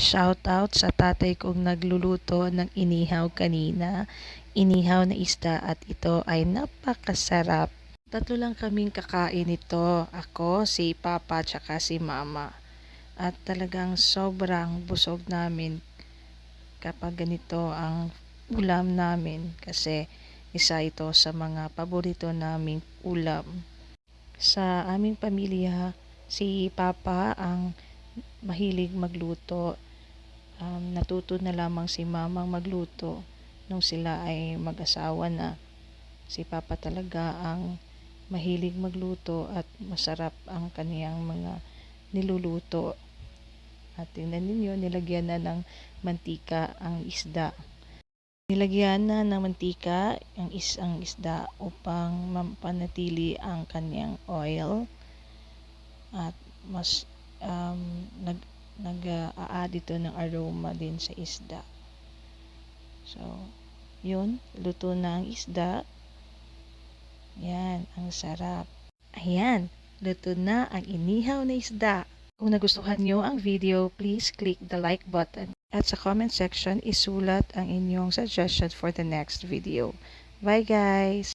Shout out sa tatay kong nagluluto ng inihaw kanina. Inihaw na isda at ito ay napakasarap. Tatlo lang kaming kakain nito. Ako, si Papa, tsaka si Mama. At talagang sobrang busog namin kapag ganito ang ulam namin kasi isa ito sa mga paborito naming ulam. Sa aming pamilya, si Papa ang mahilig magluto. Natuto na lamang si Mamang magluto nung sila ay mag-asawa na. Si Papa talaga ang mahilig magluto at masarap ang kaniyang mga niluluto. At tingnan ninyo, nilagyan na ng mantika ang isda. Nilagyan na ng mantika ang isang isda upang mapanatili ang kanyang oil at mas um, nag nag-a-add ito ng aroma din sa isda. So, yun, luto na ang isda. Yan, ang sarap. Ayan, luto na ang inihaw na isda. Kung nagustuhan nyo ang video, please click the like button. At sa comment section, isulat ang inyong suggestion for the next video. Bye guys!